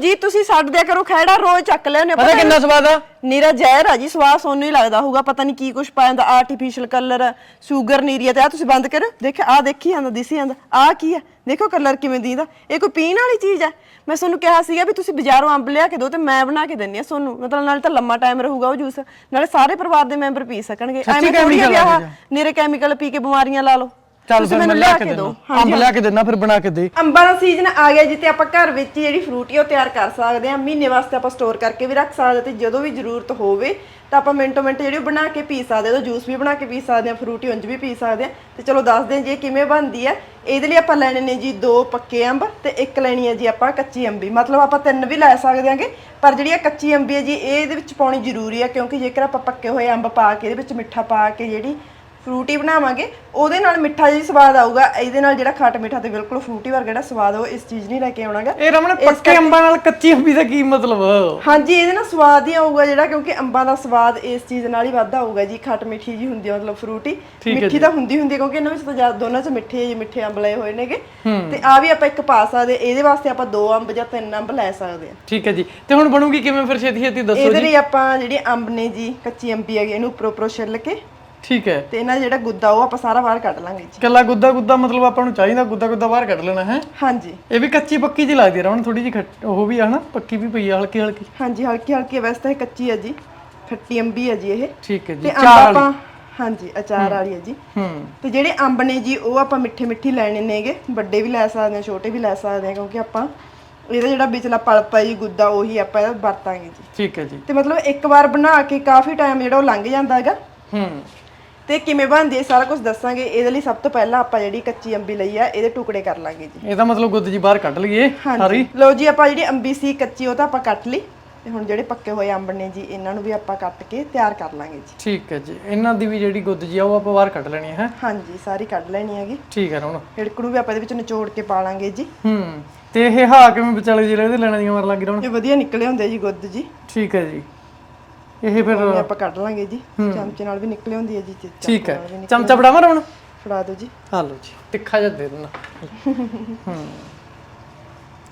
ਜੀ ਤੁਸੀਂ ਛੱਡ ਦਿਆ ਕਰੋ ਖੈੜਾ ਰੋਜ਼ ਚੱਕ ਲਿਆ ਨੇ ਪਤਾ ਕਿੰਨਾ ਸਵਾਦ ਆ? ਨੀਰਾ ਜ਼ਹਿਰ ਆ ਜੀ ਸਵਾਦ ਸੋਨੂੰ ਹੀ ਲੱਗਦਾ ਹੋਊਗਾ ਪਤਾ ਨਹੀਂ ਕੀ ਕੁਛ ਪਾਇਆ ਹੁੰਦਾ ਆਰਟੀਫੀਸ਼ੀਅਲ ਕਲਰ ਸ਼ੂਗਰ ਨੀਰੀਆ ਤੇ ਆ ਤੁਸੀਂ ਬੰਦ ਕਰੋ। ਦੇਖਿਆ ਆ ਦੇਖੀ ਜਾਂਦਾ ਦਿਸੀ ਜਾਂਦਾ ਆ ਕੀ ਆ? ਦੇਖੋ ਕਲਰ ਕਿਵੇਂ ਦੀਦਾ। ਇਹ ਕੋਈ ਪੀਣ ਵਾਲੀ ਚੀਜ਼ ਆ? ਮੈਂ ਤੁਹਾਨੂੰ ਕਿਹਾ ਸੀਗਾ ਵੀ ਤੁਸੀਂ ਬਾਜ਼ਾਰੋਂ ਅੰਬ ਲਿਆ ਕੇ ਦਿਓ ਤੇ ਮੈਂ ਬਣਾ ਕੇ ਦਿੰਨੀ ਆ ਤੁਹਾਨੂੰ ਮਤਲਬ ਨਾਲੇ ਤਾਂ ਲੰਮਾ ਟਾਈਮ ਰਹੂਗਾ ਉਹ ਜੂਸ ਨਾਲੇ ਸਾਰੇ ਪਰਿਵਾਰ ਦੇ ਮੈਂਬਰ ਪੀ ਸਕਣਗੇ। ਸੱਚੀ ਥੋੜ੍ਹੀ ਆ। ਨੀਰੇ ਕੈਮੀਕਲ ਪੀ ਕੇ ਬਿਮਾਰੀਆਂ ਲਾ ਲਓ। ਚੱਲ ਤੁਸੀਂ ਫਿਰ ਮੈਂ ਮੈਨੂੰ ਲਿਆ ਕੇ ਦੇਣਾ ਅੰਬ ਲਿਆ ਕੇ ਦੇਣਾ ਫਿਰ ਬਣਾ ਕੇ ਦੇ। ਅੰਬਾਂ ਦਾ ਸੀਜ਼ਨ ਆ ਗਿਆ ਜਿੱਤੇ ਆਪਾਂ ਘਰ ਵਿੱਚ ਹੀ ਜਿਹੜੀ ਫਰੂਟੀ ਆ ਉਹ ਤਿਆਰ ਕਰ ਸਕਦੇ ਹਾਂ ਮਹੀਨੇ ਵਾਸਤੇ ਆਪਾਂ ਸਟੋਰ ਕਰਕੇ ਵੀ ਰੱਖ ਸਕਦੇ ਤੇ ਜਦੋਂ ਵੀ ਜ਼ਰੂਰਤ ਹੋਵੇ ਤਾਂ ਆਪਾਂ ਮਿੰਟੋ ਮਿੰਟ ਜਿਹੜੀ ਉਹ ਬਣਾ ਕੇ ਪੀ ਸਕਦੇ ਹਾਂ ਜੂਸ ਵੀ ਬਣਾ ਕੇ ਪੀ ਸਕਦੇ ਹਾਂ ਫਰੂਟੀ ਉਂਝ ਵੀ ਪੀ ਸਕਦੇ ਹਾਂ ਤੇ ਚਲੋ ਦੱਸਦੇ ਹਾਂ ਜੀ ਇਹ ਕਿਵੇਂ ਬਣਦੀ ਹੈ ਇਹਦੇ ਲਈ ਆਪਾਂ ਲੈਣੇ ਨੇ ਜੀ ਦੋ ਪੱਕੇ ਅੰਬ ਤੇ ਇੱਕ ਲੈਣੀ ਹੈ ਜੀ ਆਪਾਂ ਕੱਚੀ ਅੰਬੀ। ਮਤਲਬ ਆਪਾਂ ਤਿੰਨ ਵੀ ਲੈ ਸਕਦੇ ਹਾਂਗੇ ਪਰ ਜਿਹੜੀ ਇਹ ਕੱਚੀ ਅੰਬੀ ਹੈ ਜੀ ਇਹ ਇਹਦੇ ਵਿੱਚ ਪਾਉਣੀ ਜ਼ਰੂਰੀ ਹੈ ਕਿਉਂਕਿ ਜੇਕਰ ਆਪਾਂ ਪੱਕੇ ਹੋਏ ਅੰਬ ਪਾ ਕੇ ਇਹਦੇ ਵਿੱਚ ਮਿੱਠਾ ਪਾ ਕੇ ਜਿਹੜੀ ਫਰੂਟੀ ਬਣਾਵਾਂਗੇ ਉਹਦੇ ਨਾਲ ਮਿੱਠਾ ਜੀ ਸਵਾਦ ਆਊਗਾ। ਇਹਦੇ ਨਾਲ ਜਿਹੜਾ ਖੱਟ ਮਿੱਠਾ ਤੇ ਬਿਲਕੁਲ ਫਰੂਟੀ ਵਰਗਾ ਜਿਹੜਾ ਸਵਾਦ ਉਹ ਇਸ ਚੀਜ਼ ਨਹੀਂ ਲੈ ਕੇ ਆਉਣਾਗਾ। ਇਹ ਰਮਣ ਪੱਕੇ ਅੰਬਾਂ ਨਾਲ ਕੱਚੀ ਅੰਬੀ ਦਾ ਕੀ ਮਤਲਬ? ਹਾਂਜੀ ਇਹਦੇ ਨਾਲ ਸਵਾਦ ਹੀ ਆਊਗਾ ਜਿਹੜਾ ਕਿਉਂਕਿ ਅੰਬਾਂ ਦਾ ਸਵਾਦ ਇਸ ਚੀਜ਼ ਨਾਲ ਹੀ ਵੱਧ ਆਊਗਾ ਜੀ। ਖੱਟ ਮਿੱਠੀ ਜੀ ਹੁੰਦੀ ਹੈ ਮਤਲਬ ਫਰੂਟੀ। ਮਿੱਠੀ ਤਾਂ ਹੁੰਦੀ ਹੁੰਦੀ ਕਿਉਂਕਿ ਇਹਨਾਂ ਵਿੱਚ ਤਾਂ ਜ਼ਿਆਦਾ ਦੋਨਾਂ 'ਚ ਮਿੱਠੇ ਜੀ ਮਿੱਠੇ ਅੰਬ ਲਏ ਹੋਏ ਨੇਗੇ। ਤੇ ਆ ਵੀ ਆਪਾਂ ਇੱਕ ਪਾ ਸਕਦੇ ਇਹਦੇ ਵਾਸਤੇ ਆਪਾਂ ਦੋ ਅੰਬ ਜਾਂ ਤਿੰਨ ਅੰਬ ਲੈ ਸਕਦੇ ਹਾਂ। ਠੀਕ ਹੈ ਜੀ। ਤੇ ਹੁਣ ਬਣੂਗੀ ਕਿਵੇਂ? ਫਿਰ ਛੇਤੀ ਛੇਤੀ ਦੱਸੋ ਇਹਦੇ ਲਈ ਆਪਾਂ ਜਿਹੜੀ ਅੰਬ ਨੇ ਜੀ ਕੱਚੀ ਅੰਬੀ ਹੈਗੀ ਇਹਨੂੰ ਉੱਪਰੋਂ ਉੱਪਰੋਂ ਛਿੱਲ ਕੇ ਠੀਕ ਹੈ। ਤੇ ਇਹਨਾਂ ਦਾ ਜਿਹੜਾ ਗੁੱਦਾ ਉਹ ਆਪਾਂ ਸਾਰਾ ਬਾਹਰ ਕੱਢ ਲਾਂਗੇ ਜੀ। ਕੱਲਾ ਗੁੱਦਾ ਗੁੱਦਾ ਮਤਲਬ ਆਪਾਂ ਨੂੰ ਚਾਹੀਦਾ ਗੁੱਦਾ ਗੁੱਦਾ ਬਾਹਰ ਕੱਢ ਲੈਣਾ ਹੈ? ਹਾਂਜੀ। ਇਹ ਵੀ ਕੱਚੀ ਪੱਕੀ ਜੀ ਲੱਗਦੀ ਹੈ ਰਮਣ ਥੋੜੀ ਜੀ ਉਹ ਵੀ ਆ ਹਨਾ ਪੱਕੀ ਵੀ ਪਈ ਆ ਹਲਕੀ ਹਲਕੀ। ਹਾਂਜੀ ਹਲਕੀ ਹਲਕੀ ਵੈਸੇ ਤਾਂ ਇਹ ਕੱਚੀ ਹੈ ਜੀ ਖੱਟੀ ਅੰਬੀ ਹੈ ਜੀ ਇਹ। ਠੀਕ ਹੈ ਜੀ ਤੇ ਅੰਬ ਆਪਾਂ ਹਾਂਜੀ ਅਚਾਰ ਵਾਲੀ ਹੈ ਜੀ। ਹੂੰ। ਤੇ ਜਿਹੜੇ ਅੰਬ ਨੇ ਜੀ ਉਹ ਆਪਾਂ ਮਿੱਠੇ ਮਿੱਠੀ ਲੈਣੇ ਨੇਗੇ। ਵੱਡੇ ਵੀ ਲੈ ਸਕਦੇ ਹਾਂ ਛੋਟੇ ਵੀ ਲੈ ਸਕਦੇ ਹਾਂ ਕਿਉਂਕਿ ਆਪਾਂ ਇਹਦਾ ਜਿਹੜਾ ਵਿਚਲਾ ਪਲਪ ਹੈ ਜੀ ਗੁੱਦਾ ਉਹੀ ਆਪਾਂ ਇਹਦਾ ਵਰਤਾਂਗੇ ਜੀ। ਠੀਕ ਹੈ ਜੀ। ਤੇ ਮਤਲਬ ਇੱਕ ਵਾਰ ਬਣਾ ਕੇ ਕਾਫੀ ਟਾਈਮ ਜਿਹੜਾ ਉਹ ਲੰਘ ਜਾਂਦਾ ਹੈਗਾ। ਹੂੰ। ਤੇ ਕਿਵੇਂ ਬਣਦੀ ਹੈ ਸਾਰਾ ਕੁਝ ਦੱਸਾਂਗੇ। ਇਹਦੇ ਲਈ ਸਭ ਤੋਂ ਪਹਿਲਾਂ ਆਪਾਂ ਜਿਹੜੀ ਕੱਚੀ ਅੰਬੀ ਲਈ ਆ ਇਹਦੇ ਟੁਕੜੇ ਕਰ ਲਾਂਗੇ ਜੀ। ਇਹਦਾ ਮਤਲਬ ਗੁੱਦ ਜੀ ਬਾਹਰ ਕੱਢ ਲਈਏ ਹਾਂਜੀ। ਲਓ ਜੀ ਆਪਾਂ ਜਿਹੜੀ ਅੰਬੀ ਸੀ ਕੱਚੀ ਉਹ ਤਾਂ ਆਪਾਂ ਕੱਟ ਲਈ। ਤੇ ਹੁਣ ਜਿਹੜੇ ਪੱਕੇ ਹੋਏ ਅੰਬ ਨੇ ਜੀ ਇਹਨਾਂ ਨੂੰ ਵੀ ਆਪਾਂ ਕੱਟ ਕੇ ਤਿਆਰ ਕਰ ਲਾਂਗੇ ਜੀ। ਠੀਕ ਹੈ ਜੀ। ਇਹਨਾਂ ਦੀ ਵੀ ਜਿਹੜੀ ਗੁੱਦ ਜੀ ਆ ਉਹ ਆਪਾਂ ਬਾਹਰ ਕੱਢ ਲੈਣੀ ਹੈ? ਹਾਂਜੀ ਸਾਰੀ ਕੱਢ ਲੈਣੀ ਹੈਗੀ। ਠੀਕ ਹੈ ਰਮਣ ਹਿੜਕ ਨੂੰ ਵੀ ਆਪਾਂ ਇਹਦੇ ਵਿੱਚ ਨਿਚੋੜ ਕੇ ਪਾ ਲਾਂਗੇ ਜੀ। ਹੂੰ। ਤੇ ਇਹ ਹਾ ਕਿਵੇਂ ਵਿਚਾਲੇ ਜਿਹੜੇ ਇਹਦੇ ਲੈਣਾ ਦੀਆਂ ਮਰ ਲੱਗ ਰਮਣ ਇਹ ਵਧੀਆ ਨਿਕਲੇ ਹੁੰਦੇ ਜੀ ਗੁੱਦ ਜੀ। ਠੀਕ ਹੈ ਜੀ। ਇਹ ਫਿਰ ਇਹ ਆਪਾਂ ਕੱਢ ਲਾਂਗੇ ਜੀ। ਚਮਚੇ ਨਾਲ ਵੀ ਨਿਕਲੇ ਹੁੰਦੀ ਹੈ ਜੀ ਚ- ਠੀਕ ਹੈ। ਚਮਚਾ ਫੜਾਵਾਂ ਰਮਣ ਫੜਾ ਦਿਓ ਜੀ। ਆ ਲਓ ਜੀ ਤਿੱਖਾ ਜਿਹਾ ਦੇ ਦੇਣਾ। ਹੂੰ।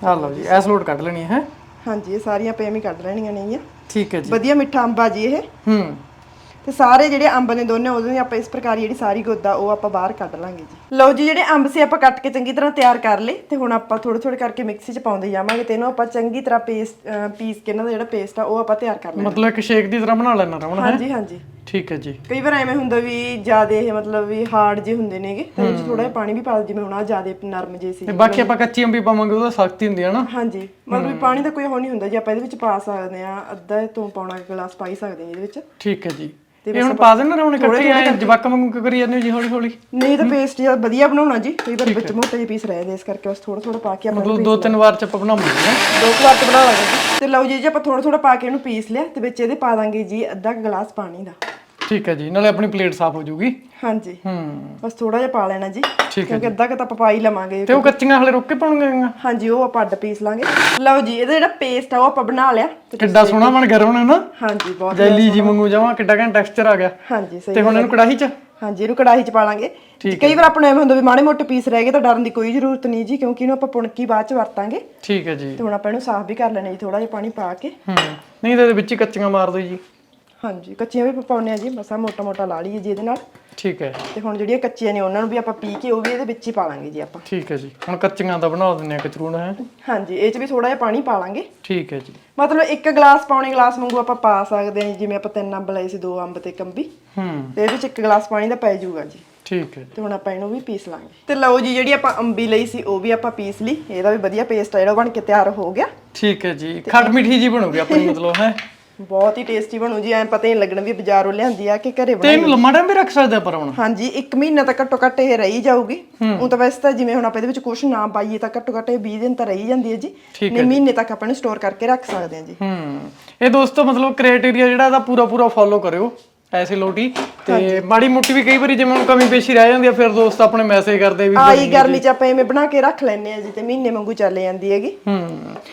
ਆ ਲਓ ਜੀ ਐਸ ਲੋਡ ਕੱਢ ਲੈਣੀ ਹੈ ਹਾਂਜੀ ਇਹ ਸਾਰੀਆਂ ਹੀ ਕੱਢ ਲੈਣੀਆਂ ਨੇਗੀਆਂ। ਠੀਕ ਹੈ ਜੀ। ਵਧੀਆ ਮਿੱਠਾ ਅੰਬਾ ਜੀ ਇਹ। ਹੂੰ। ਤੇ ਸਾਰੇ ਜਿਹੜੇ ਅੰਬ ਨੇ ਦੋਨੇ ਉਹਦੇ ਨੇ ਆਪਾਂ ਇਸ ਪ੍ਰਕਾਰ ਜਿਹੜੀ ਸਾਰੀ ਗੁੱਦਾ ਉਹ ਆਪਾਂ ਬਾਹਰ ਕੱਢ ਲਾਂਗੇ ਜੀ। ਲਓ ਜੀ ਜਿਹੜੇ ਅੰਬ ਸੀ ਆਪਾਂ ਕੱਟ ਕੇ ਚੰਗੀ ਤਰ੍ਹਾਂ ਤਿਆਰ ਕਰ ਲਏ ਤੇ ਹੁਣ ਆਪਾਂ ਥੋੜੇ ਥੋੜੇ ਕਰਕੇ ਮਿਕਸੀ 'ਚ ਪਾਉਂਦੇ ਜਾਵਾਂਗੇ ਤੇ ਇਹਨੂੰ ਆਪਾਂ ਚੰਗੀ ਤਰ੍ਹਾਂ ਪੇਸਟ ਪੀਸ ਕੇ ਇਹਨਾਂ ਦਾ ਜਿਹੜਾ ਪੇਸਟ ਆ ਉਹ ਆਪਾਂ ਤਿਆਰ ਕਰ ਲੈਣਾ। ਮਤਲਬ ਇੱਕ ਸ਼ੇਕ ਦੀ ਤਰ੍ਹਾਂ ਬਣਾ ਲੈਣਾ ਰਮਣ ਹੈ? ਹਾਂਜੀ ਹਾਂਜੀ। ਠੀਕ ਹੈ ਜੀ। ਕਈ ਵਾਰ ਐਵੇਂ ਹੁੰਦਾ ਵੀ ਜਿਆਦੇ ਇਹ ਮਤਲਬ ਵੀ ਹਾਰਡ ਜੇ ਹੁੰਦੇ ਨੇਗੇ ਤਾਂ ਇਹ 'ਚ ਥੋੜਾ ਜਿਹਾ ਪਾਣੀ ਵੀ ਪਾ ਦਿਓ ਜਿਵੇਂ ਹੁਣ ਆ ਜਿਆਦੇ ਨਰਮ ਜੇ ਸੀ। ਤੇ ਬਾਕੀ ਆਪਾਂ ਕੱਚੀ ਅੰਬੀ ਪਾਵਾਂਗੇ ਉਹਦਾ ਸਖਤੀ ਹੁੰਦੀ ਹੈ ਨਾ। ਹਾਂਜੀ ਮਤਲਬ ਵੀ ਪਾਣੀ ਦਾ ਕੋਈ ਹੋ ਨਹੀਂ ਹੁੰਦਾ ਜੀ ਆਪਾਂ ਇਹਦੇ ਵਿੱਚ ਪਾ ਸਕਦੇ ਆ ਅੱਧਾ ਤੋਂ ਪੌਣਾ ਗਲਾਸ ਪਾ ਹੀ ਸਕਦੇ ਆ ਇਹਦੇ ਵਿੱਚ। ਠੀਕ ਹੈ ਜੀ। ਇਹ ਹੁਣ ਪਾ ਦੇਣਾ ਰਮਣ ਇਕੱਠੇ ਆਏ ਜਵਾਕ ਵਾਂਗੂ ਕਿਉਂ ਕਰੀ ਜਾਂਦੇ ਹੋ ਜੀ ਹੌਲੀ ਹੌਲੀ? ਨਹੀਂ ਤਾਂ ਪੇਸਟ ਜ਼ਿਆਦਾ ਵਧੀਆ ਬਣਾਉਣਾ ਜੀ। ਕਈ ਵਾਰ ਵਿੱਚ ਮੋਟੇ ਜਿਹੇ ਪੀਸ ਰਹਿ ਜਾਂਦੇ ਇਸ ਕਰਕੇ ਬਸ ਥੋੜਾ ਥੋੜਾ ਪਾ ਕੇ ਆਪਾਂ ਮਤਲਬ ਦੋ ਤਿੰਨ ਵਾਰ ਚ ਆਪਾਂ ਬਣਾਉਂਦੇ ਹਾਂ ਦੋ ਵਾਰ ਤੇ ਬਣਾ ਲਾਂਗੇ ਤੇ ਲਓ ਜੀ ਜੇ ਆਪਾਂ ਥੋੜਾ ਥੋੜਾ ਪਾ ਕੇ ਇਹਨੂੰ ਪੀਸ ਲਿਆ ਤੇ ਵਿੱਚ ਇਹਦੇ ਪਾ ਦਾਂਗੇ ਜੀ ਅੱਧਾ ਗਲਾਸ ਪਾਣੀ ਦਾ। ਠੀਕ ਹੈ ਜੀ ਨਾਲੇ ਆਪਣੀ ਪਲੇਟ ਸਾਫ਼ ਹੋ ਜਾਊਗੀ। ਹਾਂਜੀ। ਹੂੰ। ਬਸ ਥੋੜਾ ਜਿਹਾ ਪਾ ਲੈਣਾ ਜੀ ਠੀਕ ਹੈ ਕਿਉਂਕਿ ਅੱਧਾ ਕੁ ਤਾਂ ਆਪਾਂ ਪਾ ਹੀ ਲਵਾਂਗੇ। ਤੇ ਉਹ ਕੱਚੀਆਂ ਹਲੇ ਰੁੱਕ ਕੇ ਪਾਉਣਗੀਆਂ ਹਾਂਜੀ ਉਹ ਆਪਾਂ ਅੱਡ ਪੀਸ ਲਾਂਗੇ। ਲਓ ਜੀ ਇਹਦਾ ਜਿਹੜਾ ਪੇਸਟ ਆ ਉਹ ਆਪਾਂ ਬਣਾ ਲਿਆ। ਤੇ ਕਿੱਡਾ ਸੋਹਣਾ ਬਣ ਗਿਆ ਰਮਣ ਨਾ। ਹਾਂਜੀ ਬਹੁਤ ਜੈਲੀ ਜੀ ਵਾਂਗੂ ਜਮਾ ਕਿੱਡਾ ਘੈਂਟ ਟੈਕਸਚਰ ਆ ਗਿਆ। ਹਾਂਜੀ ਸਹੀ ਤੇ ਹੁਣ ਇਹਨੂੰ ਕੜਾਹੀ ਚ? ਹਾਂਜੀ ਇਹਨੂੰ ਕੜਾਹੀ 'ਚ ਪਾ ਲਾਂਗੇ। ਕਈ ਵਾਰ ਆਪਾਂ ਨੂੰ ਐਵੇਂ ਹੁੰਦਾ ਵੀ ਮਾੜੇ ਮੋਟੇ ਪੀਸ ਰਹਿ ਗਏ ਤਾਂ ਡਰਨ ਦੀ ਕੋਈ ਜ਼ਰੂਰਤ ਨਹੀਂ ਜੀ ਕਿਉਂਕਿ ਇਹਨੂੰ ਆਪਾਂ ਪੁਣਕੀ ਬਾਅਦ 'ਚ ਵਰਤਾਂਗੇ। ਠੀਕ ਹੈ ਜੀ। ਤੇ ਹੁਣ ਆਪਾਂ ਇਹਨੂੰ ਸਾਫ਼ ਵੀ ਕਰ ਲੈਣਾ ਜੀ ਥੋੜਾ ਜਿਹਾ ਪਾਣੀ ਪਾ ਕੇ। ਹੂੰ। ਨਹੀਂ ਤਾਂ ਇਹਦੇ ਵਿੱਚ ਹੀ ਕੱਚੀਆਂ ਮਾਰ ਦਿਓ ਜੀ। ਹਾਂਜੀ ਕੱਚੀਆਂ ਵੀ ਪਾਉਣੇ ਆ ਜੀ ਮਸਾ ਮੋਟਾ ਮੋਟਾ ਲਾ ਲਈਏ ਜੀ ਇਹਦੇ ਨਾਲ। ਠੀਕ ਹੈ ਤੇ ਹੁਣ ਜਿਹੜੀਆਂ ਕੱਚੀਆਂ ਨੇ ਉਹਨਾਂ ਨੂੰ ਵੀ ਆਪਾਂ ਪੀ ਕੇ ਉਹ ਵੀ ਇਹਦੇ ਵਿੱਚ ਹੀ ਪਾ ਲਾਂਗੇ ਜੀ ਆਪਾਂ। ਠੀਕ ਹੈ ਜੀ ਹੁਣ ਕੱਚੀਆਂ ਦਾ ਬਣਾ ਦਿੰਨੇ ਆ ਕਚਰੂਣ ਹੈ? ਹਾਂਜੀ ਇਹ 'ਚ ਵੀ ਥੋੜਾ ਜਿਹਾ ਪਾਣੀ ਪਾ ਲਾਂਗੇ। ਠੀਕ ਹੈ ਜੀ। ਮਤਲਬ ਇੱਕ ਗਲਾਸ ਪੌਣੇ ਗਲਾਸ ਵਾਂਗੂ ਆਪਾਂ ਪਾ ਸਕਦੇ ਹਾਂ ਜੀ, ਜਿਵੇਂ ਆਪਾਂ ਤਿੰਨ ਅੰਬ ਲਏ ਸੀ ਦੋ ਅੰਬ ਤੇ ਕੰਬੀ ਹੂੰ। ਤੇ ਇਹਦੇ ਵਿੱਚ ਇੱਕ ਗਲਾਸ ਪਾਣੀ ਦਾ ਪੈ ਜਾਊਗਾ ਜੀ। ਠੀਕ ਹੈ ਜੀ। ਤੇ ਹੁਣ ਆਪਾਂ ਇਹਨੂੰ ਵੀ ਪੀਸ ਲਾਂਗੇ। ਤੇ ਲਓ ਜੀ ਜਿਹੜੀ ਆਪਾਂ ਅੰਬੀ ਲਈ ਸੀ ਉਹ ਵੀ ਆਪਾਂ ਪੀਸ ਲਈ। ਇਹਦਾ ਵੀ ਵਧੀਆ ਪੇਸਟ ਆ ਜਿਹੜਾ ਉਹ ਬਣ ਕੇ ਤਿਆਰ ਹੋ ਗਿਆ। ਠੀਕ ਹੈ ਜੀ ਖੱਟ ਮਿੱਠੀ ਜੀ ਬਣੂਗੀ ਆਪਣੀ ਮਤਲਬ ਹੈ? ਬਹੁਤ ਹੀ ਟੇਸਟੀ ਬਣੂ ਜੀ ਐ ਪਤਾ ਹੀ ਨਹੀਂ ਲੱਗਣਾ ਵੀ ਬਾਜ਼ਾਰੋਂ ਲਿਆਂਦੀ ਆ ਕਿ ਘਰੇ ਤੇ ਬਣਾਈ। ਇਹਨੂੰ ਲੰਮਾ ਟਾਈਮ ਵੀ ਰੱਖ ਸਕਦੇ ਆਪਾਂ ਹੁਣ? ਹਾਂਜੀ 1 ਮਹੀਨਾ ਤਾਂ ਘੱਟੋ ਘੱਟ ਇਹ ਰਹੀ ਜਾਊਗੀ। ਉਹ ਤਾਂ ਵੈਸੇ ਤਾਂ ਜਿਵੇਂ ਹੁਣ ਆਪਾਂ ਇਹਦੇ ਵਿੱਚ ਕੁਝ ਨਾ ਪਾਈਏ ਤਾਂ ਘੱਟੋ ਘੱਟ ਇਹ 20 ਦਿਨ ਤਾਂ ਰਹੀ ਜਾਂਦੀ ਹੈ ਜੀ। ਨਹੀਂ ਮਹੀਨੇ ਤੱਕ ਆਪਾਂ ਇਹਨੂੰ ਸਟੋਰ ਕਰਕੇ ਰੱਖ ਸਕਦੇ ਹਾਂ ਜੀ। ਹੂੰ। ਇਹ ਦੋਸਤੋ ਮਤਲਬ ਕ੍ਰਾਈਟੇਰੀਆ ਜਿਹੜਾ ਇਹਦਾ ਪੂਰਾ ਪੂਰਾ ਫੋਲੋ ਕਰਿਓ। ਐਸੇ ਲੋਟੀ ਤੇ ਮਾੜੀ ਮੋਟੀ ਵੀ ਕਈ ਵਾਰੀ ਜਿਵੇਂ ਹੁਣ ਕਮੀ ਪੇਸ਼ੀ ਰਹਿ ਜਾਂਦੀ ਆ ਫਿਰ ਦੋਸਤ ਆਪਣੇ ਮੈਸੇਜ ਕਰਦੇ ਵੀ ਆਈ ਗਰਮੀ ਚ ਆਪਾਂ ਐਵੇਂ ਬਣਾ ਕੇ ਰੱਖ ਲੈਨੇ ਆ ਜੀ ਤੇ ਮਹੀਨੇ ਵਾਂਗੂ ਚੱਲ ਜਾਂਦੀ ਹੈਗੀ। ਹੂੰ।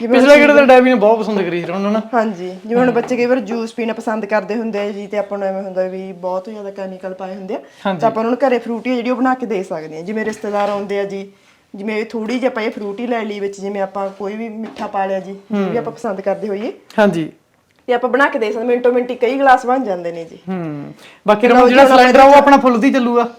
ਪਿਛਲੇ ਕਿਹੜੇ ਤਾਂ ਡੈਵੀ ਨੇ ਬਹੁਤ ਪਸੰਦ ਕਰੀ ਸੀ ਉਹਨਾਂ ਨੇ ਹਾਂਜੀ ਜਿਵੇਂ ਹੁਣ ਬੱਚੇ ਕਈ ਵਾਰ ਜੂਸ ਪੀਣਾ ਪਸੰਦ ਕਰਦੇ ਹੁੰਦੇ ਆ ਜੀ ਤੇ ਆਪਾਂ ਨੂੰ ਐਵੇਂ ਹੁੰਦਾ ਵੀ ਬਹੁਤ ਜ਼ਿਆਦਾ ਕੈਮੀਕਲ ਪਾਏ ਹੁੰਦੇ ਆ। ਤਾਂ ਆਪਾਂ ਉਹਨਾਂ ਨੂੰ ਘਰੇ ਫਰੂਟੀ ਜਿਹੜੀ ਉਹ ਬਣਾ ਕੇ ਦੇ ਸਕਦੇ ਆ। ਜਿਵੇਂ ਰਿਸ਼ਤੇਦਾਰ ਆਉਂਦੇ ਆ ਜੀ ਜਿਵੇਂ ਥੋੜੀ ਜਿਹੀ ਆਪਾਂ ਇਹ ਫਰੂਟੀ ਲੈ ਲਈ ਵਿੱਚ ਜਿਵੇਂ ਆਪਾਂ ਕੋਈ ਵੀ ਮਿੱਠਾ ਪਾ ਲਿਆ ਜੀ ਜੋ ਵੀ ਆਪਾਂ ਪਸੰਦ ਕਰਦੇ ਹੋਈਏ। ਹਾਂਜੀ। ਤੇ ਆਪਾਂ ਬਣਾ ਕੇ ਦੇ ਸਕਦੇ ਮਿੰਟੋ ਮਿੰਟੀ ਕਈ ਗਲਾਸ ਬਣ ਜਾਂਦੇ ਨੇ ਜੀ। ਹੂੰ ਬਾਕੀ ਰਮਨ ਜਿਹੜਾ ਸਿਲੰਡਰ ਆ ਉਹ ਆਪਣਾ ਫੁੱਲ ਦੀ ਚੱਲੂਗਾ।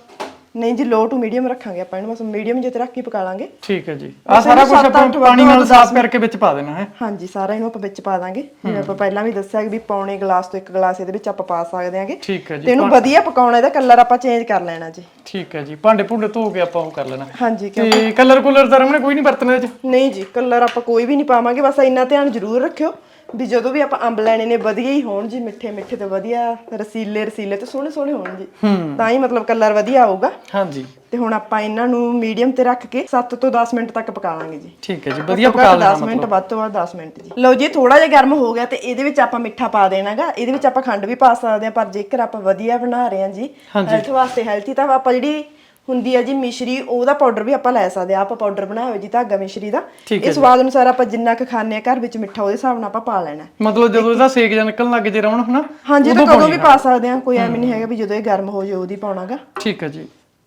ਨਹੀਂ ਜੀ ਲੋ ਟੂ ਮੀਡੀਅਮ ਰੱਖਾਂਗੇ ਆਪਾਂ ਇਹਨੂੰ ਬਸ ਮੀਡੀਅਮ ਜਿਹਾ ਤੇ ਰੱਖ ਕੇ ਪਕਾ ਲਾਂਗੇ। ਠੀਕ ਹੈ ਜੀ। ਆ ਸਾਰਾ ਕੁਝ ਆਪਾਂ ਪਾਣੀ ਨਾਲ ਸਾਫ਼ ਕਰਕੇ ਵਿੱਚ ਪਾ ਦੇਣਾ ਹੈ। ਹਾਂਜੀ ਸਾਰਾ ਇਹਨੂੰ ਆਪਾਂ ਵਿੱਚ ਪਾ ਦਾਂਗੇ। ਜਿਵੇਂ ਆਪਾਂ ਪਹਿਲਾਂ ਵੀ ਦੱਸਿਆ ਕਿ ਵੀ ਪੌਣੇ ਗਲਾਸ ਤੋਂ ਇੱਕ ਗਲਾਸ ਇਹਦੇ ਵਿੱਚ ਆਪਾਂ ਪਾ ਸਕਦੇ ਆਂਗੇ ਠੀਕ ਹੈ ਜੀ। ਤੇ ਇਹਨੂੰ ਵਧੀਆ ਪਕਾਉਣਾ ਇਹਦਾ ਕਲਰ ਆਪਾਂ ਚੇਂਜ ਕਰ ਲੈਣਾ ਜੀ। ਠੀਕ ਹੈ ਜੀ। ਭਾਂਡੇ ਭੁੰਡੇ ਧੋ ਕੇ ਆਪਾਂ ਉਹ ਕਰ ਲੈਣਾ। ਹਾਂਜੀ ਤੇ ਕਲਰ ਕੁਲਰ ਰਮਨ ਕੋਈ ਨਹੀਂ ਵਰਤਣਾ ਇਹ ਚ? ਨਹੀਂ ਜੀ ਕਲਰ ਆਪਾਂ ਕੋਈ ਵੀ ਨਹੀਂ ਪਾਵਾਂਗੇ ਬਸ ਇੰਨਾ ਧਿਆਨ ਜ਼ਰੂਰ ਰੱਖਿਓ। ਵੀ ਜਦੋਂ ਵੀ ਆਪਾਂ ਅੰਬ ਲੈਣੇ ਨੇ ਵਧੀਆ ਹੀ ਹੋਣ ਜੀ ਮਿੱਠੇ ਮਿੱਠੇ ਤੇ ਵਧੀਆ ਰਸੀਲੇ ਰਸੀਲੇ ਤੇ ਸੋਹਣੇ ਸੋਹਣੇ ਹੋਣ ਜੀ। ਤਾਂ ਹੀ ਮਤਲਬ ਕਲਰ ਵਧੀਆ ਆਊਗਾ। ਹਾਂਜੀ। ਤੇ ਹੁਣ ਆਪਾਂ ਇਹਨਾਂ ਨੂੰ ਮੀਡੀਅਮ ਤੇ ਰੱਖ ਕੇ 7 ਤੋਂ 10 ਮਿੰਟ ਤੱਕ ਪਕਾ ਲਾਂਗੇ ਜੀ। ਠੀਕ ਹੈ ਜੀ ਵਧੀਆ ਪਕਾ ਲੈਣਾ 10 ਮਿੰਟ ਵੱਧ ਤੋਂ ਵੱਧ 10 ਮਿੰਟ ਜੀ। ਲਓ ਜੀ ਥੋੜਾ ਜਿਹਾ ਗਰਮ ਹੋ ਗਿਆ ਤੇ ਇਹਦੇ ਵਿੱਚ ਆਪਾਂ ਮਿੱਠਾ ਪਾ ਦੇਣਾਗਾ। ਇਹਦੇ ਵਿੱਚ ਆਪਾਂ ਖੰਡ ਵੀ ਪਾ ਸਕਦੇ ਆ ਪਰ ਜੇਕਰ ਆਪਾਂ ਵਧੀਆ ਬਣਾ ਰਹੇ ਹਾਂ ਜੀ ਹੈਲਥ ਵਾਸਤੇ ਹੈਲਥੀ ਤਾਂ ਆਪਾਂ ਜਿਹੜੀ ਹੁੰਦੀ ਆ ਜੀ ਮਿਸ਼ਰੀ ਉਹਦਾ ਪਾਊਡਰ ਵੀ ਆਪਾਂ ਲੈ ਸਕਦੇ ਆ। ਆਪਾਂ ਪਾਊਡਰ ਬਣਾਇਆ ਹੋਇਆ ਜੀ ਧਾਗਾ ਮਿਸ਼ਰੀ ਦਾ। ਇਹ ਸਵਾਦ ਅਨੁਸਾਰ ਆਪਾਂ ਜਿੰਨਾ ਕੁ ਖਾਣੇ ਆ ਘਰ ਵਿੱਚ ਮਿੱਠਾ ਉਹਦੇ ਹਿਸਾਬ ਨਾਲ ਆਪਾਂ ਪਾ ਲੈਣਾ। ਮਤਲਬ ਜਦੋਂ ਇਹਦਾ ਸੇਕ ਜਾਂ ਨਿਕਲਣ ਲੱਗ ਜੇ ਰਮਨ ਹਨਾ ਹਾਂਜੀ ਤਾਂ ਕਦੋਂ ਵੀ ਪਾ ਸਕਦੇ ਆ ਕੋਈ ਐਵੇਂ ਨਹੀਂ ਹੈਗਾ ਵੀ ਜਦੋਂ ਇਹ ਗਰਮ ਹੋ ਜਾਏ ਉਹਦੀ ਪਾਉਣਾਗਾ। ਠੀਕ ਹੈ ਜੀ।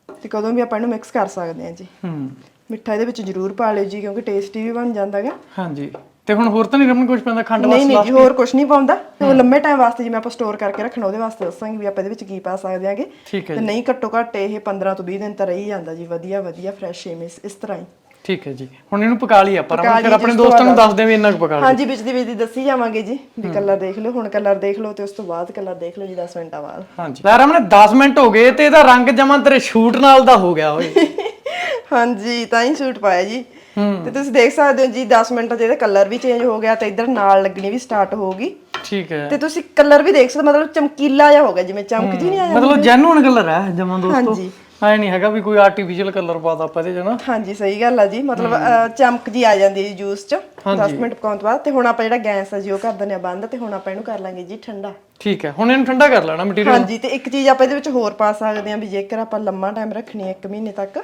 ਤੇ ਕਦੋਂ ਵੀ ਆਪਾਂ ਇਹਨੂੰ ਮਿਕਸ ਕਰ ਸਕਦੇ ਆ ਜੀ। ਹੂੰ। ਮਿੱਠਾ ਇਹਦੇ ਵਿੱਚ ਜ਼ਰੂਰ ਪਾ ਲਿਓ ਜੀ ਕਿਉਂਕਿ ਟੇਸਟੀ ਵੀ ਬਣ ਜਾਂਦਾਗਾ। ਹਾਂਜੀ। ਤੇ ਹੁਣ ਹੋਰ ਤਾਂ ਨਹੀਂ ਰਮਨ ਕੁਝ ਪੈਂਦਾ ਖੰਡ ਨਹੀਂ ਵਾਸਤੇ ਨਹੀਂ ਜੀ ਹੋਰ ਕੁਝ ਨਹੀਂ ਪਾਉਂਦਾ। ਤੇ ਉਹ ਲੰਮੇ ਟਾਈਮ ਵਾਸਤੇ ਜਿਵੇਂ ਆਪਾਂ ਸਟੋਰ ਕਰਕੇ ਰੱਖਣਾ ਉਹਦੇ ਵਾਸਤੇ ਦੱਸਾਂਗੇ ਵੀ ਆਪਾਂ ਇਹਦੇ ਵਿੱਚ ਕੀ ਪਾ ਸਕਦੇ ਆਂਗੇ। ਠੀਕ ਹੈ ਤੇ ਨਹੀਂ ਘੱਟੋ ਘੱਟ ਇਹ 15 ਤੋਂ 20 ਦਿਨ ਤਾਂ ਰਹੀ ਜਾਂਦਾ ਜੀ। ਵਧੀਆ ਵਧੀਆ ਫਰੈਸ਼ ਇਮੇਜ ਇਸ ਤਰ੍ਹਾਂ ਹੀ। ਠੀਕ ਹੈ ਜੀ। ਹੁਣ ਇਹਨੂੰ ਪਕਾ ਲਈ ਆਪਾਂ। ਰਮਨ ਫਿਰ ਆਪਣੇ ਦੋਸਤਾਂ ਨੂੰ ਦੱਸ ਦੇ ਵੀ ਇੰਨਾ ਕੁ ਪਕਾ ਲਈ। ਹਾਂਜੀ ਵਿੱਚ ਦੀ ਵਿੱਚ ਦੀ ਦੱਸੀ ਜਾਵਾਂਗੇ ਜੀ ਵੀ ਕਲਰ ਦੇਖ ਲਓ ਹੁਣ ਕਲਰ ਦੇਖ ਲਓ ਤੇ ਉਸ ਤੋਂ ਬਾਅਦ ਕਲਰ ਦੇਖ ਲਓ ਜੀ 10 ਮਿੰਟਾਂ ਬਾਅਦ। ਹਾਂਜੀ। ਲੈ ਰਮਨ 10 ਮਿੰਟ ਹੋ ਗਏ ਤੇ ਇਹਦਾ ਰੰਗ ਜਮਾਂ ਤੇਰੇ ਸ਼ੂਟ ਨਾਲ ਦਾ ਹੋ ਗਿਆ ਓਏ। ਹਾਂਜੀ ਤਾਂ ਹੀ ਸੂਟ ਪਾਇਆ ਜੀ। ਤੇ ਤੁਸੀਂ ਦੇਖ ਸਕਦੇ ਹੋ ਜੀ 10 ਮਿੰਟਾਂ 'ਚ ਇਹਦਾ ਕਲਰ ਵੀ ਚੇਂਜ ਹੋ ਗਿਆ ਤੇ ਇਧਰ ਨਾਲ ਲੱਗਣੀ ਵੀ ਸਟਾਰਟ ਹੋਊਗੀ ਠੀਕ ਹੈ। ਤੇ ਤੁਸੀਂ ਕਲਰ ਵੀ ਦੇਖ ਸਕਦੇ ਹੋ, ਮਤਲਬ ਚਮਕੀਲਾ ਜਿਹਾ ਹੋ ਗਿਆ ਜਿਵੇਂ ਚਮਕ ਜੀ ਨਹੀਂ ਆ ਜਾਂਦੀ ਮਤਲਬ ਜੈਨੂਨ ਕਲਰ ਹੈ ਜਮਾਂ ਦੋਸਤੋ। ਹਾਂਜੀ। ਐ ਨਹੀਂ ਹੈਗਾ ਵੀ ਕੋਈ ਆਰਟੀਫੀਸ਼ੀਅਲ ਕਲਰ ਪਾਤਾ ਆਪਾਂ ਇਹਦੇ ਚ ਨਾ। ਹਾਂਜੀ ਸਹੀ ਗੱਲ ਆ ਜੀ ਮਤਲਬ ਚਮਕ ਜੀ ਆ ਜਾਂਦੀ ਹੈ ਜੂਸ 'ਚ। 10 ਮਿੰਟ ਪਕਾਉਣ ਤੋਂ ਬਾਅਦ ਤੇ ਹੁਣ ਆਪਾਂ ਜਿਹੜਾ ਗੈਸ ਆ ਜੀ ਉਹ ਕਰ ਦਿੰਦੇ ਆ ਬੰਦ ਤੇ ਹੁਣ ਆਪਾਂ ਇਹਨੂੰ ਕਰ ਲਾਂਗੇ ਜੀ ਠੰਡਾ। ਠੀਕ ਹੈ ਹੁਣ ਇਹਨੂੰ ਠੰਡਾ ਕਰ ਲੈਣਾ ਮਟੀਰੀਅਲ ਹਾਂਜੀ ਤੇ ਇੱਕ ਚੀਜ਼ ਆਪਾਂ ਇਹਦੇ ਵਿੱਚ ਹੋਰ ਪਾ ਸਕਦੇ ਹਾਂ ਵੀ ਜੇਕਰ ਆਪਾਂ ਲੰਮਾ ਟਾਈਮ ਰੱਖਣੀ ਹੈ 1 ਮਹੀਨੇ ਤੱਕ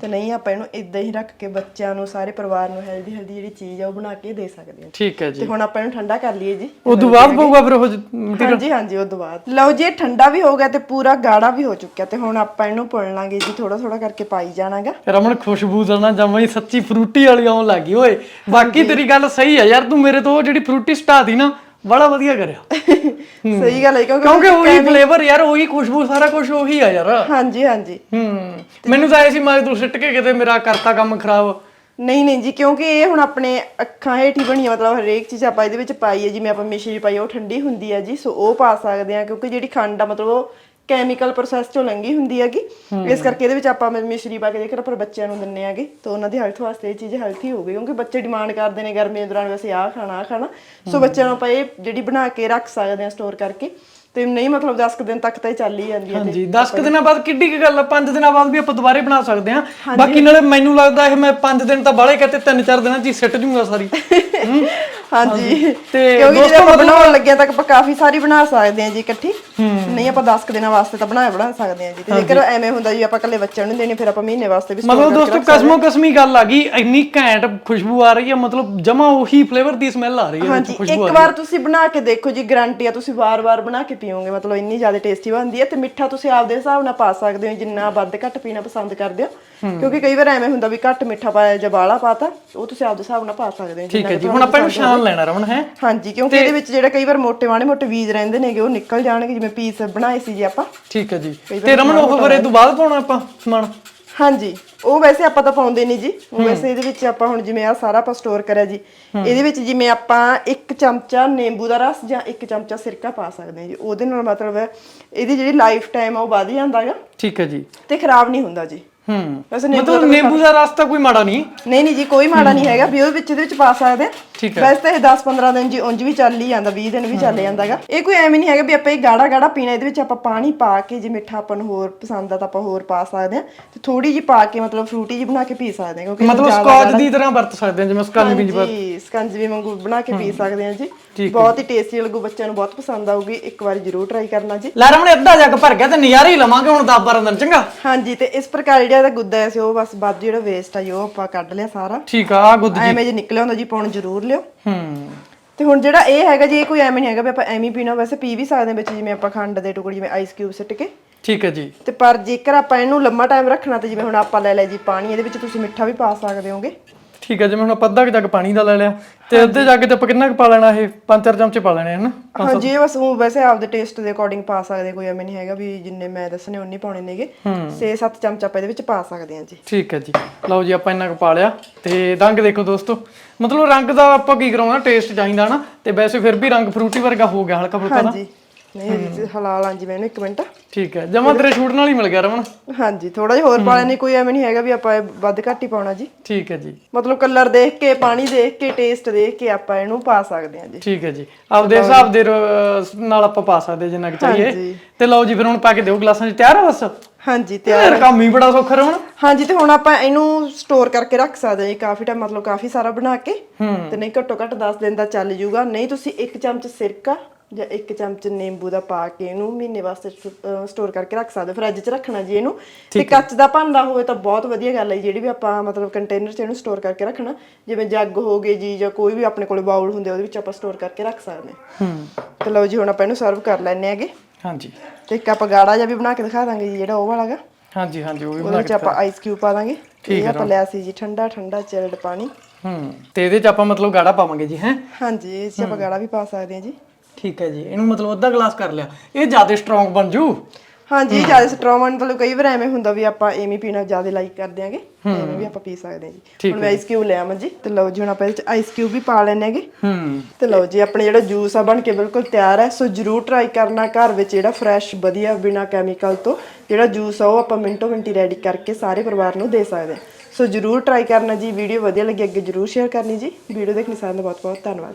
ਤੇ ਨਹੀਂ ਆਪਾਂ ਇਹਨੂੰ ਇਦਾਂ ਹੀ ਰੱਖ ਕੇ ਬੱਚਿਆਂ ਨੂੰ ਸਾਰੇ ਪਰਿਵਾਰ ਨੂੰ ਹੈਲਦੀ ਹੈਲਦੀ ਜਿਹੜੀ ਚੀਜ਼ ਆ ਉਹ ਬਣਾ ਕੇ ਦੇ ਸਕਦੇ ਹਾਂ। ਠੀਕ ਹੈ ਜੀ। ਤੇ ਹੁਣ ਆਪਾਂ ਇਹਨੂੰ ਠੰਡਾ ਕਰ ਲਈਏ ਜੀ। ਉਦੋਂ ਬਾਅਦ ਪਊਗਾ ਫਿਰ ਉਹ ਜ- ਹਾਂਜੀ ਹਾਂਜੀ ਤੋਂ ਬਾਅਦ। ਲਓ ਜੀ ਇਹ ਠੰਡਾ ਵੀ ਹੋ ਗਿਆ ਤੇ ਪੂਰਾ ਗਾੜਾ ਵੀ ਹੋ ਚੁੱਕਿਆ ਤੇ ਹੁਣ ਆਪਾਂ ਇਹਨੂੰ ਪੁਣ ਲਾਂਗੇ ਜੀ ਥੋੜਾ ਥੋੜਾ ਕਰਕੇ ਪਾਈ ਜਾਣਾਗਾ। ਰਮਨ ਖੁਸ਼ਬੂ ਨਾ ਜਮਾਂ ਹੀ ਸੱਚੀ ਫਰੂਟੀ ਵਾਲੀ ਆਉਣ ਲੱਗੀ ਓਏ ਬਾਕੀ ਤੇਰੀ ਗੱਲ ਸਹੀ ਹੈ ਯਾਰ ਤੂੰ ਮੇਰੇ ਤੋਂ ਜਿਹੜੀ ਫਰੂਟੀ ਸਟਾ ਦੀ ਨਾ ਬੜਾ ਵਧੀਆ ਕਰਿਆ। ਸਹੀ ਗੱਲ ਹੈ ਕਿਉਂਕਿ ਕਿਉਂਕਿ ਉਹੀ ਫਲੇਵਰ ਯਾਰ ਉਹੀ ਖੁਸ਼ਬੂ ਸਾਰਾ ਕੁਝ ਉਹੀ ਆ ਯਾਰ। ਹਾਂਜੀ ਹਾਂਜੀ। ਹੂੰ ਮੈਨੂੰ ਤਾਂ ਐ ਸੀ ਮੈਂ ਤੂੰ ਸਿੱਟ ਕੇ ਕਿਤੇ ਮੇਰਾ ਕਰਤਾ ਕੰਮ ਖਰਾਬ। ਨਹੀਂ ਨਹੀਂ ਜੀ ਕਿਉਂਕਿ ਇਹ ਹੁਣ ਆਪਣੇ ਅੱਖਾਂ ਹੇਠ ਹੀ ਬਣੀ ਹੈ ਮਤਲਬ ਹਰੇਕ ਚੀਜ਼ ਆਪਾਂ ਇਹਦੇ ਵਿੱਚ ਪਾਈ ਹੈ ਜਿਵੇਂ ਆਪਾਂ ਮਿਸ਼ਰੀ ਪਾਈ ਉਹ ਠੰਡੀ ਹੁੰਦੀ ਹੈ ਜੀ ਸੋ ਉਹ ਪਾ ਸਕਦੇ ਆ ਕਿਉਂਕਿ ਜਿਹੜੀ ਖੰਡ ਆ ਮਤਲਬ ਉਹ ਕੈਮੀਕਲ ਪ੍ਰੋਸੈਸ ਚੋਂ ਲੰਗੀ ਹੁੰਦੀ ਹੈਗੀ। ਇਸ ਕਰਕੇ ਇਹਦੇ ਵਿੱਚ ਆਪਾਂ ਮਿਸ਼ਰੀ ਪਾ ਕੇ ਜੇਕਰ ਆਪਾਂ ਬੱਚਿਆਂ ਨੂੰ ਦਿੰਨੇ ਆਗੇ ਤਾਂ ਉਹਨਾਂ ਦੀ ਹੈਲਥ ਵਾਸਤੇ ਇਹ ਚੀਜ਼ ਹੈਲਥੀ ਹੋਊਗੀ ਕਿਉਂਕਿ ਬੱਚੇ ਡਿਮਾਂਡ ਕਰਦੇ ਨੇ ਗਰਮੀ ਦੇ ਦੌਰਾਨ ਵੈਸੇ ਆਹ ਖਾਣਾ ਆਹ ਖਾਣਾ। ਸੋ ਬੱਚਿਆਂ ਨੂੰ ਆਪਾਂ ਇਹ ਜਿਹੜੀ ਬਣਾ ਕੇ ਰੱਖ ਸਕਦੇ ਆ ਸਟੋਰ ਕਰਕੇ ਤੇ ਨਹੀਂ ਮਤਲਬ 10 ਕੁ ਦਿਨ ਤੱਕ ਤਾਂ ਇਹ ਚੱਲ ਹੀ ਜਾਂਦੀ ਹੈ ਹਾਂਜੀ 10 ਕੁ ਦਿਨਾਂ ਬਾਅਦ ਕਿੱਡੀ ਕੁ ਗੱਲ ਆ 5 ਦਿਨਾਂ ਬਾਅਦ ਵੀ ਆਪਾਂ ਦੁਬਾਰੇ ਬਣਾ ਸਕਦੇ ਆ ਬਾਕੀ ਨਾਲੇ ਮੈਨੂੰ ਲੱਗਦਾ ਇਹ ਮੈਂ 5 ਦਿਨ ਤਾਂ ਬਾਲੇ ਕਹਤੇ 3-4 ਦਿਨਾਂ ਚ ਹੀ ਸਿੱਟ ਜੂਗਾ ਸਾਰੀ। ਹਾਂਜੀ। ਤੇ ਕਿਉਂਕਿ ਜਦੋਂ ਆਪਾਂ ਬਣਾਉਣ ਲੱਗਿਆ ਤਾਂ ਆਪਾਂ ਕਾਫੀ ਸਾਰੀ ਬਣਾ ਸਕਦੇ ਹਾਂ ਜੀ ਇਕੱਠੀ। ਨਹੀਂ ਆਪਾਂ 10 ਕੁ ਦਿਨਾਂ ਵਾਸਤੇ ਤਾਂ ਬਣਾ ਬਣਾ ਸਕਦੇ ਹਾਂ ਜੀ। ਤੇ ਜੇਕਰ ਐਵੇਂ ਹੁੰਦਾ ਜੀ ਆਪਾਂ ਇਕੱਲੇ ਬੱਚਿਆਂ ਨੂੰ ਦੇਣੀ ਫਿਰ ਆਪਾਂ ਮਹੀਨੇ ਵਾਸਤੇ ਵੀ ਮਤਲਬ ਦੋਸਤੋ ਕਸਮੋ ਕਸਮੀ ਗੱਲ ਆ ਗਈ ਇੰਨੀ ਘੈਂਟ ਖੁਸ਼ਬੂ ਆ ਰਹੀ ਹੈ ਮਤਲਬ ਜਮਾ ਉਹੀ ਫਲੇਵਰ ਦੀ ਸਮੈਲ ਆ ਰਹੀ ਹੈ ਹਾਂਜੀ ਇੱਕ ਵਾਰ ਤੁਸੀਂ ਬਣਾ ਕੇ ਦੇਖੋ ਜੀ ਗਾਰੰਟੀ ਆ ਤੁਸੀਂ ਵਾਰ-ਵਾਰ ਬਣਾ ਕੇ ਪੀਓਗੇ ਮਤਲਬ ਇੰਨੀ ਜ਼ਿਆਦਾ ਟੇਸਟੀ ਬਣਦੀ ਹੈ ਤੇ ਮਿੱਠਾ ਤੁਸੀਂ ਆਪਦੇ ਹਿਸਾਬ ਨਾਲ ਪਾ ਸਕਦੇ ਹੋ ਜਿੰਨਾ ਵੱਧ ਘੱਟ ਪੀਣਾ ਪਸੰਦ ਕਰਦੇ ਹੋ। ਕਿਉਂਕਿ ਕਈ ਵਾਰ ਐਵੇਂ ਹੁੰਦਾ ਵੀ ਘੱਟ ਮਿੱਠਾ ਪਾਇਆ ਜਾਂ ਬਾਲਾ ਪਾਤਾ ਉਹ ਤੁਸੀਂ ਆਪਦੇ ਹਿਸਾਬ ਨਾਲ ਪਾ ਸਕਦੇ ਹੋ ਠੀਕ ਹੈ ਜੀ ਹੁਣ ਆਪਾਂ ਇਹਨੂੰ ਛਾਣ ਲੈਣਾ ਰਮਨ ਹੈ? ਹਾਂਜੀ ਕਿਉਂਕਿ ਇਹਦੇ ਵਿੱਚ ਜਿਹੜਾ ਕਈ ਵਾਰ ਮੋਟੇ ਮਾਣੇ ਮੋਟੇ ਬੀਜ ਰਹਿੰਦੇ ਨੇਗੇ ਉਹ ਨਿਕਲ ਜਾਣਗੇ ਜਿਵੇਂ ਪੀਸ ਬਣਾਏ ਸੀ ਜੀ ਆਪਾਂ। ਠੀਕ ਹੈ ਜੀ। ਤੇ ਰਮਨ ਉਹ ਫਿਰ ਇਹ ਬਾਅਦ ਪਾਉਣਾ ਆਪਾਂ ਸਮਾਨ? ਹਾਂਜੀ ਉਹ ਵੈਸੇ ਆਪਾਂ ਤਾਂ ਪਾਉਂਦੇ ਨਹੀਂ ਜੀ। ਵੈਸੇ ਇਹਦੇ ਵਿੱਚ ਆਪਾਂ ਹੁਣ ਜਿਵੇਂ ਆ ਸਾਰਾ ਆਪਾਂ ਸਟੋਰ ਕਰਿਆ ਜੀ। ਇਹਦੇ ਵਿੱਚ ਜਿਵੇਂ ਆਪਾਂ ਇੱਕ ਚਮਚਾ ਨਿੰਬੂ ਦਾ ਰਸ ਜਾਂ ਇੱਕ ਚਮਚਾ ਸਿਰਕਾ ਪਾ ਸਕਦੇ ਹਾਂ ਜੀ। ਉਹਦੇ ਨਾਲ ਮਤਲਬ ਇਹਦੀ ਜਿਹੜੀ ਲਾਈਫ ਟਾਈਮ ਆ ਉਹ ਵਧ ਜਾਂਦਾ ਹੈਗਾ ਠੀਕ ਹੈ ਜੀ। ਤੇ ਖਰਾਬ ਨਹੀਂ ਹੁੰਦਾ ਜੀ। ਹੂੰ। ਵੈਸੇ ਮਤਲਬ ਨਿੰਬੂ ਦਾ ਰਸ ਤਾਂ ਕੋਈ ਮਾੜਾ ਨਹੀਂ। ਨਹੀਂ ਨਹੀਂ ਜੀ ਕੋਈ ਮਾੜਾ ਨਹੀਂ ਹੈਗਾ। ਵੀ ਉਹ ਵਿੱਚ ਇਹਦੇ ਵਿੱਚ ਪਾ ਸਕਦੇ। ਆ ਠੀਕ ਵੈਸੇ ਤਾਂ ਇਹ 10-15 ਦਿਨ ਜੀ ਉਂਝ ਵੀ ਚੱਲ ਹੀ ਜਾਂਦਾ 20 ਦਿਨ ਵੀ ਚੱਲ ਜਾਂਦਾ ਹੈਗਾ ਇਹ ਕੋਈ ਐਵੇਂ ਨਹੀਂ ਹੈਗਾ ਵੀ ਆਪਾਂ ਇਹ ਗਾੜਾ ਗਾੜਾ ਪੀਣਾ ਇਹਦੇ ਵਿੱਚ ਆਪਾਂ ਪਾਣੀ ਪਾ ਕੇ ਜੇ ਮਿੱਠਾ ਆਪਾਂ ਨੂੰ ਹੋਰ ਪਸੰਦ ਆ ਤਾਂ ਆਪਾਂ ਹੋਰ ਪਾ ਸਕਦੇ ਆ ਤੇ ਥੋੜੀ ਜੀ ਪਾ ਕੇ ਮਤਲਬ ਫਰੂਟੀ ਜੀ ਬਣਾ ਕੇ ਪੀ ਸਕਦੇ ਆ ਕਿਉਂਕਿ ਮਤਲਬ ਸਕਾਚ ਦੀ ਤਰ੍ਹਾਂ ਵਰਤ ਸਕਦੇ ਹਾਂ ਜਿਵੇਂ ਸਕਾਚ ਵੀ ਜੀ ਸਕੰਜਵੀ ਵਾਂਗੂ ਬਣਾ ਕੇ ਪੀ ਸਕਦੇ ਆ ਜੀ। ਬਹੁਤ ਹੀ ਟੇਸਟੀ ਲੱਗੂ ਬੱਚਿਆਂ ਨੂੰ ਬਹੁਤ ਪਸੰਦ ਆਊਗੀ ਇੱਕ ਵਾਰੀ ਜਰੂਰ ਟਰਾਈ ਕਰਨਾ ਜੀ। ਲੈ ਰਮਨ ਅੱਧਾ ਜੱਗ ਭਰ ਗਿਆ ਤੇ ਨਜ਼ਾਰੇ ਹੀ ਲਵਾਂਗੇ ਹੁਣ 10 12 ਦਿਨ ਚੰਗਾ। ਹਾਂਜੀ ਤੇ ਇਸ ਪ੍ਰਕਾਰ ਜਿਹੜਾ ਇਹਦਾ ਗੁੱਦਾ ਹੈ ਸੀ ਉਹ ਬਸ ਬਾਅਦ ਜਿਹੜਾ ਵੇਸਟ ਆ ਜੀ ਆਪਾਂ ਕੱਢ ਲਿਆ ਸਾਰਾ। ਠੀਕ ਆ ਆ ਗੁੱਦ ਐਵੇਂ ਜੇ ਨਿਕਲਿਆ ਹੁੰਦਾ ਜੀ ਪਾਉਣ ਜ਼ਰੂਰ ਲਿਓ। ਹੂੰ। ਤੇ ਹੁਣ ਜਿਹੜਾ ਇਹ ਹੈਗਾ ਜੀ ਇਹ ਕੋਈ ਐਵੇਂ ਨਹੀਂ ਹੈਗਾ ਵੀ ਆਪਾਂ ਐਵੇਂ ਹੀ ਪੀਣਾ। ਵੈਸੇ ਪੀ ਵੀ ਸਕਦੇ ਹਾਂ ਵਿੱਚ ਜਿਵੇਂ ਆਪਾਂ ਖੰਡ ਦੇ ਟੁਕੜੇ ਜਿਵੇਂ ਆਈਸ ਕਿਊਬ ਸਿੱਟ ਕੇ। ਠੀਕ ਹੈ ਜੀ। ਤੇ ਪਰ ਜੇਕਰ ਆਪਾਂ ਇਹਨੂੰ ਲੰਮਾ ਟਾਈਮ ਰੱਖਣਾ ਤੇ ਜਿਵੇਂ ਹੁਣ ਆਪਾਂ ਲੈ ਲਿਆ ਜੀ ਪਾਣੀ ਇਹਦੇ ਵਿੱਚ ਤੁਸੀਂ ਮਿੱਠਾ ਵੀ ਪਾ ਸਕਦੇ ਹੋਗੇ। ਠੀਕ ਹੈ ਜਿਵੇਂ ਹੁਣ ਆਪਾਂ ਅੱਧਾ ਕੁ ਜੱਗ ਪਾਣੀ ਦਾ ਲੈ ਲਿਆ ਤੇ ਅੱਧੇ ਜੱਗ ਤੇ ਆਪਾਂ ਕਿੰਨਾ ਕੁ ਪਾ ਲੈਣਾ ਇਹ? ਪੰਜ ਚਾਰ ਚਮਚੇ ਪਾ ਲੈਣੇ ਹਨ? ਹਾਂਜੀ ਇਹ ਬਸ ਉਹ ਵੈਸੇ ਆਪਦੇ ਟੇਸਟ ਦੇ ਅਕੋਰਡਿੰਗ ਪਾ ਸਕਦੇ ਕੋਈ ਐਵੇਂ ਨਹੀਂ ਹੈਗਾ ਵੀ ਜਿੰਨੇ ਮੈਂ ਦੱਸਣੇ ਉਨੇ ਪਾਉਣੇ ਨੇਗੇ। 6-7 ਚਮਚ ਆਪਾਂ ਇਹਦੇ ਵਿੱਚ ਪਾ ਸਕਦੇ ਹਾਂ ਜੀ। ਠੀਕ ਹੈ ਜੀ। ਲਓ ਜੀ ਆਪਾਂ ਇੰਨਾ ਕੁ ਪਾ ਲਿਆ ਤੇ ਰੰਗ ਦੇਖੋ ਦੋਸਤੋ। ਮਤਲਬ ਰੰਗ ਦਾ ਆਪਾਂ ਕੀ ਕਰਾਉਣਾ ਟੇਸਟ ਚਾਹੀਦਾ ਨਾ ਤੇ ਵੈਸੇ ਫਿਰ ਵੀ ਰੰਗ ਫਰੂਟੀ ਵਰਗਾ ਹੋ ਗਿਆ ਹਲਕਾ ਫੁਲਕਾ ਨਾ ਹਾਂਜੀ। ਨਹੀਂ ਇਹਦੇ ਚ ਹਲਾ ਲਾਂ ਜੀ ਮੈਨੂੰ ਇੱਕ ਮਿੰਟ। ਠੀਕ ਹੈ ਜਮਾ ਤੇਰੇ ਛੂਟ ਨਾਲ ਹੀ ਮਿਲ ਗਿਆ ਰਮਨ। ਹਾਂਜੀ ਥੋੜਾ ਜਿਹਾ ਹੋਰ ਪਾ ਲੈਣੇ ਕੋਈ ਐਵੇਂ ਨਹੀਂ ਹੈਗਾ ਵੀ ਆਪਾਂ ਇਹ ਵੱਧ ਘੱਟ ਹੀ ਪਾਉਣਾ ਜੀ। ਠੀਕ ਹੈ ਜੀ। ਮਤਲਬ ਕਲਰ ਦੇਖ ਕੇ ਪਾਣੀ ਦੇਖ ਕੇ ਟੇਸਟ ਦੇਖ ਕੇ ਆਪਾਂ ਇਹਨੂੰ ਪਾ ਸਕਦੇ ਹਾਂ ਜੀ। ਠੀਕ ਹੈ ਜੀ। ਆਪਦੇ ਹਿਸਾਬ ਦੇ ਰ- ਨਾਲ ਆਪਾਂ ਪਾ ਸਕਦੇ ਜਿੰਨਾ ਕਿ ਚਾਹੀਏ। ਹਾਂਜੀ। ਤੇ ਲਓ ਜੀ ਫਿਰ ਹੁਣ ਪਾ ਕੇ ਦਿਓ ਗਲਾਸਾਂ 'ਚ ਤਿਆਰ ਆ ਬਸ? ਹਾਂਜੀ ਤੇ ਯਾਰ ਕੰਮ ਹੀ ਬੜਾ ਸੌਖਾ ਰਮਨ। ਹਾਂਜੀ ਤੇ ਹੁਣ ਆਪਾਂ ਇਹਨੂੰ ਸਟੋਰ ਕਰਕੇ ਰੱਖ ਸਕਦੇ ਹਾਂ ਜੀ। ਕਾਫੀ ਟਾਈਮ ਮਤਲਬ ਕਾਫੀ ਸਾਰਾ ਬਣਾ ਕੇ। ਤੇ ਨਹੀਂ ਘੱਟੋ ਘੱਟ 10 ਦਿਨ ਦਾ ਚੱਲ ਜੂਗਾ। ਨਹੀਂ ਤੁਸੀਂ ਇੱਕ ਚਮਚ ਸਿਰਕਾ ਜਾਂ ਇੱਕ ਚਮਚ ਨਿੰਬੂ ਦਾ ਪਾ ਕੇ ਇਹਨੂੰ ਮਹੀਨੇ ਵਾਸਤੇ ਸਟੋਰ ਕਰਕੇ ਰੱਖ ਸਕਦੇ ਫਰਿੱਜ 'ਚ ਰੱਖਣਾ ਜੀ ਇਹਨੂੰ। ਤੇ ਕੱਚ ਦਾ ਭਾਂਡਾ ਹੋਵੇ ਤਾਂ ਬਹੁਤ ਵਧੀਆ ਗੱਲ ਹੈ ਜਿਹੜੀ ਵੀ ਆਪਾਂ ਮਤਲਬ ਕੰਟੇਨਰ 'ਚ ਇਹਨੂੰ ਸਟੋਰ ਕਰਕੇ ਰੱਖਣਾ। ਜਿਵੇਂ ਜੱਗ ਹੋ ਗਏ ਜੀ ਜਾਂ ਕੋਈ ਵੀ ਆਪਣੇ ਕੋਲੇ ਬਾਉਲ ਹੁੰਦੇ ਉਹਦੇ ਵਿੱਚ ਆਪਾਂ ਸਟੋਰ ਕਰਕੇ ਰੱਖ ਸਕਦੇ ਹਾਂ। ਹੂੰ। ਤੇ ਲਓ ਜੀ ਹੁਣ ਆਪਾਂ ਇਹਨੂੰ ਸਰਵ ਕਰ ਲੈਣੇ ਹੈਗੇ। ਹਾਂਜੀ। ਤੇ ਇੱਕ ਆਪਾਂ ਗਾੜਾ ਜਿਹਾ ਵੀ ਬਣਾ ਕੇ ਦਿਖਾ ਦਾਂਗੇ ਜੀ ਜਿਹੜਾ ਉਹ ਵਾਲਾ ਗਾ। ਹਾਂਜੀ ਹਾਂਜੀ ਉਹ ਵੀ ਉਹਦੇ ਬਣਾ ਕੇ ਆਪਾਂ ਆਈਸ ਕਿਊਬ ਪਾ ਦਾਂਗੇ। ਠੀਕ ਇਹ ਆਪਾਂ ਲਿਆ ਸੀ ਜੀ ਠੰਡਾ ਠੰਡਾ ਚਿਲਡ ਪਾਣੀ। ਹੂੰ। ਤੇ ਇਹਦੇ 'ਚ ਆਪਾਂ ਮਤਲਬ ਗਾੜਾ ਪਾਵਾਂਗੇ ਜੀ ਹੈ? ਹਾਂਜੀ ਇਹ 'ਚ ਆਪਾਂ ਗਾੜਾ ਵੀ ਪਾ ਸਕਦੇ ਹਾਂ ਜੀ। ਠੀਕ ਹੈ ਜੀ ਇਹਨੂੰ ਮਤਲਬ ਅੱਧਾ ਗਲਾਸ ਕਰ ਲਿਆ। ਇਹ ਜ਼ਿਆਦਾ ਸਟਰੋਂਗ ਬਣ ਜੂ? ਹਾਂਜੀ ਜ਼ਿਆਦਾ ਸਟਰੋਂਗ ਮਤਲਬ ਕਈ ਵਾਰ ਐਵੇਂ ਹੁੰਦਾ ਵੀ ਆਪਾਂ ਐਵੇਂ ਪੀਣਾ ਜ਼ਿਆਦਾ ਲਾਈਕ ਕਰਦੇ ਆਂਗੇ ਐਵੇਂ ਵੀ ਆਪਾਂ ਪੀ ਸਕਦੇ ਹਾਂ ਜੀ। ਹੁਣ ਮੈਂ ਆਈਸ ਕਿਊਬ ਲਿਆ ਮੈਂ ਜੀ ਤੇ ਲਓ ਜੀ ਹੁਣ ਆਪਾਂ ਇਹਦੇ 'ਚ ਆਈਸ ਕਿਊਬ ਵੀ ਪਾ ਲੈਣੇ ਹੈਗੇ ਹੂੰ। ਤੇ ਲਓ ਜੀ ਆਪਣੇ ਜਿਹੜਾ ਜੂਸ ਆ ਬਣ ਕੇ ਬਿਲਕੁਲ ਤਿਆਰ ਹੈ ਸੋ ਜਰੂਰ ਟਰਾਈ ਕਰਨਾ ਘਰ ਵਿੱਚ ਜਿਹੜਾ ਫਰੈਸ਼ ਵਧੀਆ ਬਿਨਾ ਕੈਮੀਕਲ ਤੋਂ ਜਿਹੜਾ ਜੂਸ ਆ ਉਹ ਆਪਾਂ ਮਿੰਟੋ ਮਿੰਟੀ ਰੈਡੀ ਕਰਕੇ ਸਾਰੇ ਪਰਿਵਾਰ ਨੂੰ ਦੇ ਸਕਦੇ ਹਾਂ। ਸੋ ਜਰੂਰ ਟਰਾਈ ਕਰਨਾ ਜੀ ਵੀਡੀਓ ਵਧੀਆ ਲੱਗੀ ਅੱਗੇ ਜਰੂਰ ਸ਼ੇਅਰ ਕਰਨੀ ਜੀ। ਵੀਡੀਓ ਦੇਖਣ ਸਾਰਿਆਂ ਦਾ ਬਹੁਤ ਬਹੁਤ ਧੰਨਵਾਦ।